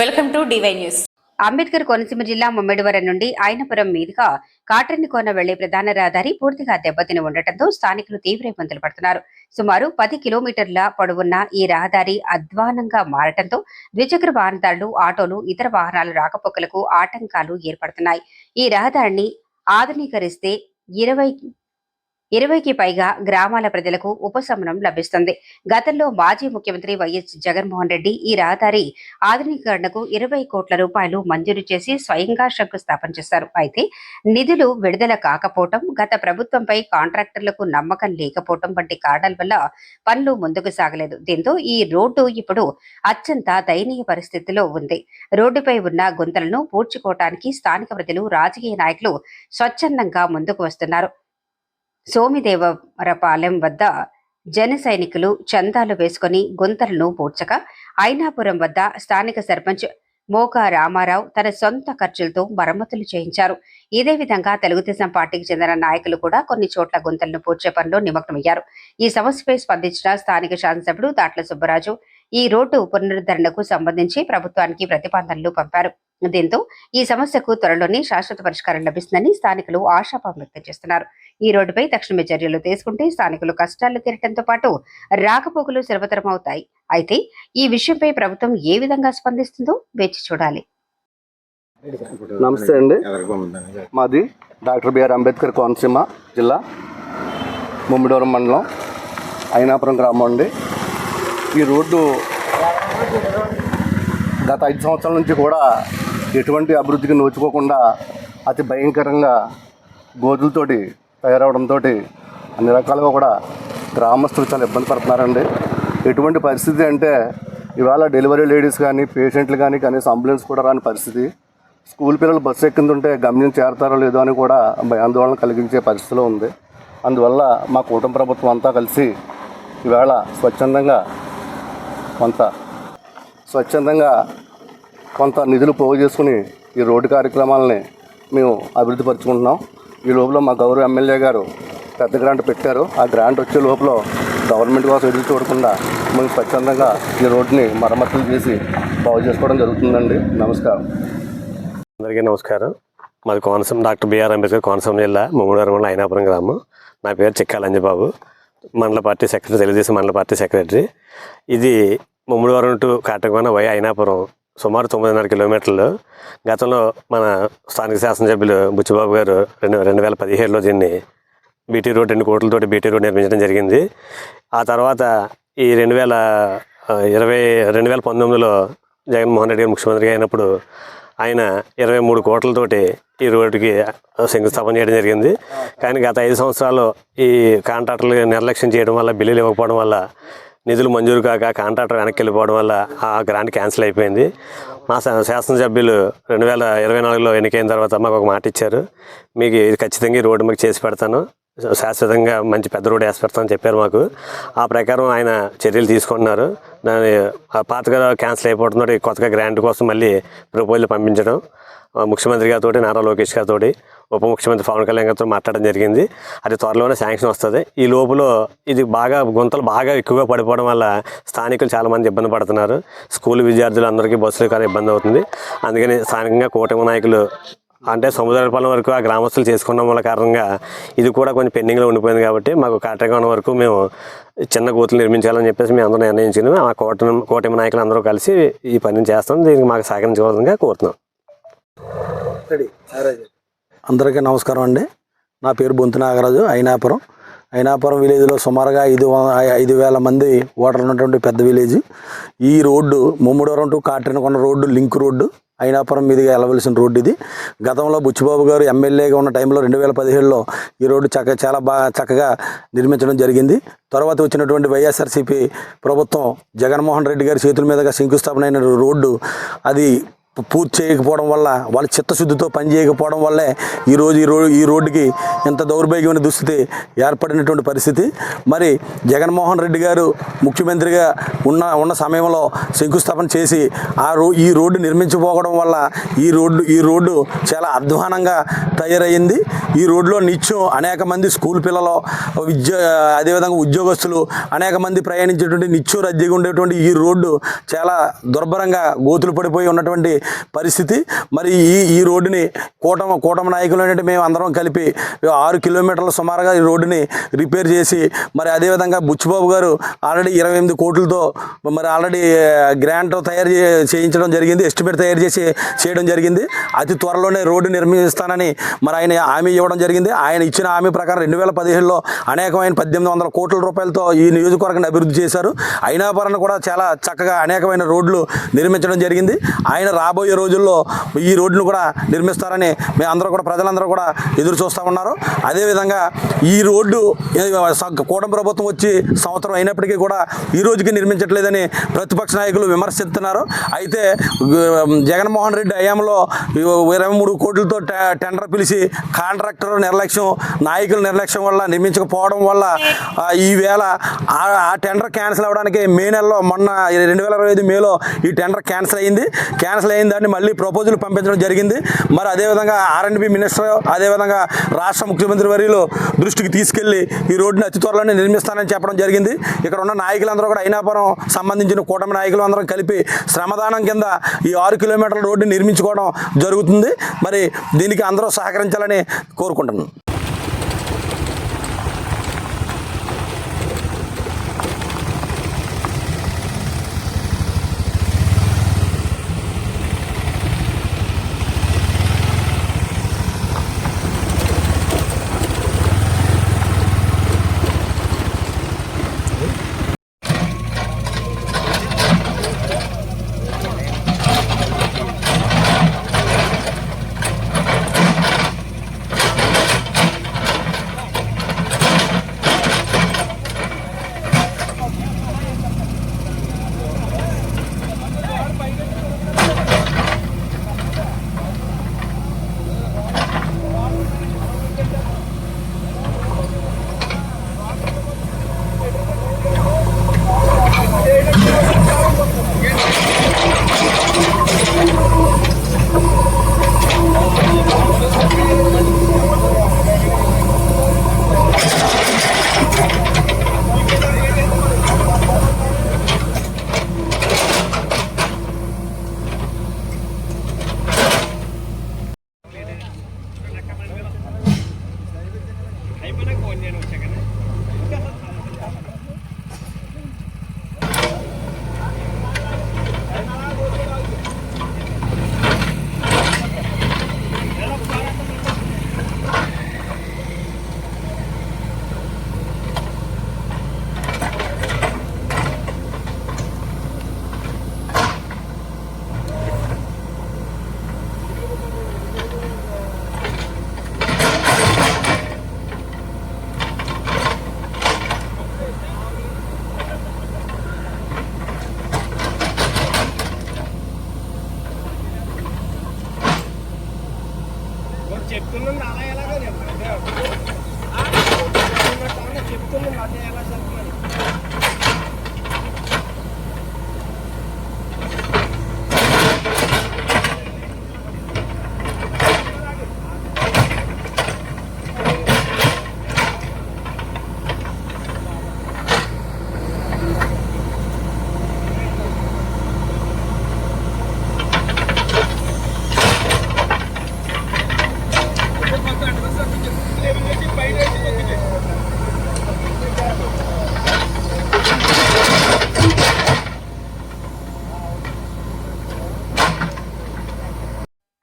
Welcome to DY news. Ambedkar Konaseema జిల్లా ముమ్మిడివరం నుండి ఆయనపురం మీదుగా కాట్రని కోన వెళ్ళే ప్రధాన రహదారి పూర్తిగా దెబ్బతిని ఉండటంతో స్థానికులు తీవ్ర ఇబ్బందులు పడుతున్నారు. సుమారు పది కిలోమీటర్ల పొడవున్న ఈ రహదారి అధ్వానంగా మారటంతో ద్విచక్ర వాహనదారులు ఆటోలు ఇతర వాహనాలు రాకపోకలకు ఆటంకాలు ఏర్పడుతున్నాయి. ఈ రహదారిని ఆధునీకరిస్తే ఇరవై ఇరవైకి పైగా గ్రామాల ప్రజలకు ఉపశమనం లభిస్తుంది. గతంలో మాజీ ముఖ్యమంత్రి వైఎస్ జగన్మోహన్ రెడ్డి ఈ రహదారి ఆధునీకరణకు ఇరవై కోట్ల రూపాయలు మంజూరు చేసి స్వయంగా శంకుస్థాపన చేశారు. అయితే నిధులు విడుదల కాకపోవటం గత ప్రభుత్వంపై కాంట్రాక్టర్లకు నమ్మకం లేకపోవటం వంటి కారణాల వల్ల పనులు ముందుకు సాగలేదు. దీంతో ఈ రోడ్డు ఇప్పుడు అత్యంత దయనీయ పరిస్థితిలో ఉంది. రోడ్డుపై ఉన్న గుంతలను పూడ్చుకోవటానికి స్థానిక ప్రజలు రాజకీయ నాయకులు స్వచ్ఛందంగా ముందుకు వస్తున్నారు. సోమిదేవరపాలెం వద్ద జన సైనికులు చందాలు వేసుకుని గుంతలను పూడ్చక ఐనాపురం వద్ద స్థానిక సర్పంచ్ మోకా రామారావు తన సొంత ఖర్చులతో మరమ్మతులు చేయించారు. ఇదే విధంగా తెలుగుదేశం పార్టీకి చెందిన నాయకులు కూడా కొన్ని చోట్ల గుంతలను పూడ్చే పనిలో నిమగ్నమయ్యారు. ఈ సమస్యపై స్పందించిన స్థానిక శాసనసభ్యుడు దాట్ల సుబ్బరాజు ఈ రోడ్డు పునరుద్ధరణకు సంబంధించి ప్రభుత్వానికి ప్రతిపాదనలు పంపారు. దీంతో ఈ సమస్యకు త్వరలోనే శాశ్వత పరిష్కారం లభిస్తుందని స్థానికులు ఆశాభావం వ్యక్తం చేస్తున్నారు. ఈ రోడ్డుపై తక్షణమే చర్యలు తీసుకుంటే స్థానికులు కష్టాలు తీరటంతో పాటు రాకపోకలు సులభతరం అవుతాయి అయితే ఈ విషయంపై ప్రభుత్వం ఏ విధంగా స్పందిస్తుందో వేచి చూడాలి. నమస్తే అండి. మాది డాక్టర్ బిఆర్ అంబేద్కర్ కోనసీమ జిల్లా ముమ్మిడవరం మండలం అయినాపురం గ్రామం అండి. ఈ రోడ్డు గత ఐదు సంవత్సరాల నుంచి కూడా ఎటువంటి అభివృద్ధికి నోచుకోకుండా అతి భయంకరంగా గోధులతోటి తయారవడంతో అన్ని రకాలుగా కూడా గ్రామస్తులు చాలా ఇబ్బంది పడుతున్నారండి. ఎటువంటి పరిస్థితి అంటే ఇవాళ డెలివరీ లేడీస్ కానీ పేషెంట్లు కానీ కనీసం అంబులెన్స్ కూడా రాని పరిస్థితి. స్కూల్ పిల్లలు బస్సు ఎక్కుతుంటే గమ్యం చేరతారో లేదో అని కూడా భయాందోళన కలిగించే పరిస్థితిలో ఉంది. అందువల్ల మా కూటమి ప్రభుత్వం అంతా కలిసి ఇవాళ స్వచ్ఛందంగా కొంత స్వచ్ఛందంగా కొంత నిధులు పోగు చేసుకుని ఈ రోడ్డు కార్యక్రమాలని మేము అభివృద్ధి పరుచుకుంటున్నాం. ఈ లోపల మా గౌరవ ఎమ్మెల్యే గారు పెద్ద గ్రాంట్ పెట్టారు. ఆ గ్రాంట్ వచ్చే లోపల గవర్నమెంట్ కోసం ఎదురు చూడకుండా మేము స్వచ్ఛందంగా ఈ రోడ్డుని మరమ్మతులు చేసి బాగు చేసుకోవడం జరుగుతుందండి. నమస్కారం. అందరికీ నమస్కారం. మాది కోనసీమ డాక్టర్ బిఆర్ అంబేద్కర్ కోనసీమ జిల్లా ముమ్మడివరం మండలం అయినాపురం గ్రామం. నా పేరు చిక్కాల అంజబాబు మండల పార్టీ సెక్రటరీ తెలుగుదేశం మండల పార్టీ సెక్రటరీ. ఇది ముమ్మడివరం టు కాటకవన వై అయినాపురం సుమారు తొమ్మిదిన్నర కిలోమీటర్లు. గతంలో మన స్థానిక శాసనసభ్యులు బుచ్చిబాబు గారు రెండు రెండు వేల పదిహేడులో దీన్ని బీటీ రోడ్ రెండు కోట్లతోటి బీటీ రోడ్ నిర్మించడం జరిగింది. ఆ తర్వాత ఈ రెండు వేల ఇరవై రెండు వేల పంతొమ్మిదిలో జగన్మోహన్ రెడ్డి గారు ముఖ్యమంత్రిగా అయినప్పుడు ఆయన ఇరవై మూడు కోట్లతోటి ఈ రోడ్డుకి శంకుస్థాపన చేయడం జరిగింది. కానీ గత ఐదు సంవత్సరాలు ఈ కాంట్రాక్టర్లు నిర్లక్ష్యం చేయడం వల్ల బిల్లులు ఇవ్వకపోవడం వల్ల నిధులు మంజూరు కాక కాంట్రాక్టర్ వెనక్కి వెళ్ళిపోవడం వల్ల ఆ గ్రాంట్ క్యాన్సిల్ అయిపోయింది. మా శా- శాసనసభ్యులు రెండు వేల ఇరవై నాలుగులో ఎన్నికైన తర్వాత మాకు ఒక మాట ఇచ్చారు. మీకు ఇది ఖచ్చితంగా ఈ రోడ్డు మీకు చేసి పెడతాను. శాశ్వతంగా మంచి పెద్ద రోడ్డు వేసి చెప్పారు మాకు. ఆ ప్రకారం ఆయన చర్యలు తీసుకుంటున్నారు. దాని ఆ పాతగా క్యాన్సిల్ అయిపోతుందో కొత్తగా గ్రాంట్ కోసం మళ్ళీ ప్రపోజల్ పంపించడం. ముఖ్యమంత్రి గారితో నారా లోకేష్ గారితో ఉప ముఖ్యమంత్రి పవన్ కళ్యాణ్ గారితో మాట్లాడడం జరిగింది. అది త్వరలోనే శాంక్షన్ వస్తుంది. ఈ లోపల ఇది బాగా గుంతలు బాగా ఎక్కువగా పడిపోవడం వల్ల స్థానికులు చాలామంది ఇబ్బంది పడుతున్నారు. స్కూల్ విద్యార్థులు అందరికీ బస్సులు కానీ ఇబ్బంది అవుతుంది. అందుకని స్థానికంగా కూటమి నాయకులు అంటే సముద్రపాలెం వరకు ఆ గ్రామస్తులు చేసుకున్న వల్ల కారణంగా ఇది కూడా కొంచెం పెండింగ్లో ఉండిపోయింది కాబట్టి మాకు కాటగొండ వరకు మేము చిన్న గోతులు నిర్మించాలని చెప్పేసి మేము అందరం నిర్ణయించుకుని ఆ కూటమి కూటమి నాయకులు అందరూ కలిసి ఈ పనిని చేస్తాం. దీనికి మాకు సహకరించవలసిందిగా కోరుతున్నాం. అందరికీ నమస్కారం అండి. నా పేరు బొంతు నాగరాజు అయినాపురం అయినాపురం విలేజ్లో సుమారుగా ఐదు ఐదు వేల మంది ఓటర్లు ఉన్నటువంటి పెద్ద విలేజ్. ఈ road Mummidivaram to Katrinakonda road link road. Ainapuram మీదుగా వెళ్ళవలసిన రోడ్డు ఇది. గతంలో బుచ్చిబాబు గారు ఎమ్మెల్యేగా ఉన్న టైంలో రెండు వేల పదిహేడులో ఈ రోడ్డు చక్క చాలా బాగా చక్కగా నిర్మించడం జరిగింది. తర్వాత వచ్చినటువంటి వైఎస్ఆర్సీపీ ప్రభుత్వం జగన్మోహన్ రెడ్డి గారి చేతుల మీదుగా శంకుస్థాపన అయిన రోడ్డు అది పూర్తి చేయకపోవడం వల్ల వాళ్ళ చిత్తశుద్ధితో పని చేయకపోవడం వల్లే ఈరోజు ఈ రోడ్ ఈ రోడ్డుకి ఇంత దౌర్భాగ్యమైన దుస్థితి ఏర్పడినటువంటి పరిస్థితి. మరి జగన్మోహన్ రెడ్డి గారు ముఖ్యమంత్రిగా ఉన్న ఉన్న సమయంలో శంకుస్థాపన చేసి ఆ రో ఈ రోడ్డు నిర్మించపోవడం వల్ల ఈ రోడ్డు ఈ రోడ్డు చాలా అధ్వానంగా తయారయ్యింది. ఈ రోడ్లో నిత్యం అనేక మంది స్కూల్ పిల్లలు విద్య అదేవిధంగా ఉద్యోగస్తులు అనేక మంది ప్రయాణించేటువంటి నిత్యం రద్దీగా ఉండేటువంటి ఈ రోడ్డు చాలా దుర్భరంగా గోతులు పడిపోయి ఉన్నటువంటి పరిస్థితి. మరి ఈ ఈ రోడ్డుని కూటమి కూటమి నాయకులు ఏంటంటే మేము అందరం కలిపి ఆరు కిలోమీటర్ల సుమారుగా ఈ రోడ్డుని రిపేర్ చేసి మరి అదేవిధంగా బుచ్చిబాబు గారు ఆల్రెడీ ఇరవై ఎనిమిది కోట్లతో మరి ఆల్రెడీ గ్రాంట్ తయారు చే- చేయించడం జరిగింది ఎస్టిమేట్ తయారు చేసి చేయడం జరిగింది. అతి త్వరలోనే రోడ్డు నిర్మిస్తానని మరి ఆయన హామీ ఇవ్వడం జరిగింది. ఆయన ఇచ్చిన హామీ ప్రకారం రెండు వేల పదిహేడులో అనేకమైన పద్దెనిమిది వందల కోట్ల రూపాయలతో ఈ నియోజకవర్గాన్ని అభివృద్ధి చేశారు. అయినాపురం కూడా చాలా చక్కగా అనేకమైన రోడ్లు నిర్మించడం జరిగింది. ఆయన రాబోయే రోజుల్లో ఈ రోడ్డును కూడా నిర్మిస్తారని మేము అందరూ కూడా ప్రజలందరూ కూడా ఎదురు చూస్తూ ఉన్నారు. అదేవిధంగా ఈ రోడ్డు కూటమి ప్రభుత్వం వచ్చి సంవత్సరం అయినప్పటికీ కూడా ఈ రోజుకి నిర్మించట్లేదని ప్రతిపక్ష నాయకులు విమర్శిస్తున్నారు. అయితే జగన్మోహన్ రెడ్డి హయాంలో ఇరవై మూడు కోట్లతో టె- టెండర్ పిలిచి కాంట్రాక్టర్ నిర్లక్ష్యం నాయకుల నిర్లక్ష్యం వల్ల నిర్మించకపోవడం వల్ల ఈవేళ ఆ టెండర్ క్యాన్సిల్ అవ్వడానికి మే నెలలో మొన్న రెండు వేల ఇరవై ఐదు మేలో ఈ టెండర్ క్యాన్సిల్ అయింది. క్యాన్సిల్ అయిన దాన్ని మళ్ళీ ప్రపోజల్ పంపించడం జరిగింది. మరి అదేవిధంగా ఆర్ఎండ్బి మినిస్టర్ అదేవిధంగా రాష్ట్ర ముఖ్యమంత్రి వర్యులు దృష్టికి తీసుకెళ్ళి ఈ రోడ్డుని అతి త్వరలోనే నిర్మిస్తానని చెప్పడం జరిగింది. ఇక్కడ ఉన్న నాయకులందరూ కూడా అయినాపురం సంబంధించిన కూటమి నాయకులు అందరం కలిపి శ్రమదానం కింద ఈ ఆరు కిలోమీటర్ల రోడ్డు నిర్మించుకోవడం జరుగుతుంది. మరి దీనికి అందరూ సహకరించాలని కోరుకుంటున్నాను చెప్తున్నాను అలా ఎలాగో చెప్తున్నాను అదే ఎలా చెప్తున్నాను